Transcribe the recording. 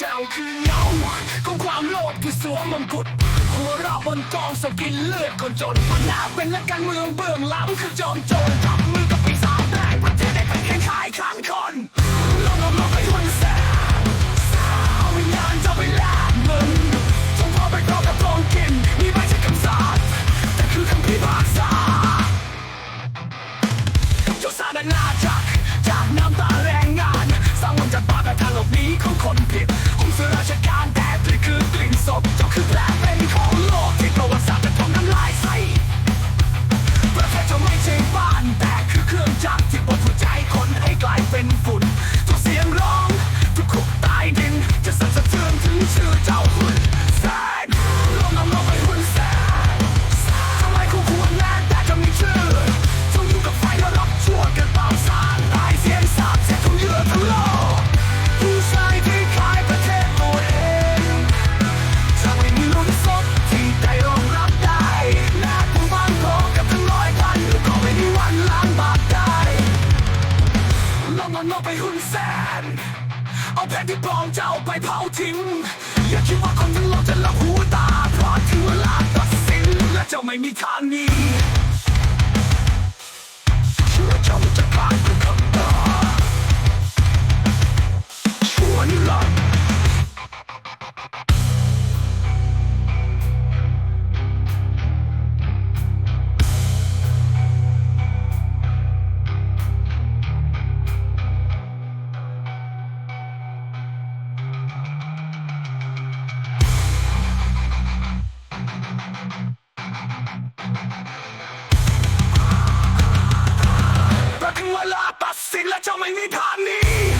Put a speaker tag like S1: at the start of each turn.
S1: เจ้าคือเงาของความโลภคือสวมมงกุฎหัวเราะบนกองสกินเลือดคนจนมันหาเป็นนักการเมืองเบื้องหลังคือจอมโจรจับมือกับปีศาจแดงประเทศได้เป็นแค่ขายข้างคนลองลองลองไปทุนแสนเอาวิญญาณจ้าไปแลกเงินจงพอไปรอกับกองกินนี่ไม่ใช่คำสาปแต่คือคำพิพากษาเจ้าสานาจักจากน้ำตาแรงงานสร้างมันจากปากและทางหลบหนีของคนผิด เอาไปหุ่นแสนเอาแผ่นที่ปลอมเจ้าไปเผาทิ้ง อย่าคิดว่าคนทั้งโลกจะละหูตาเพราะถึงเวลาตัดสินและเจ้าไม่มีทางหนี้ ไม่มีทางนี้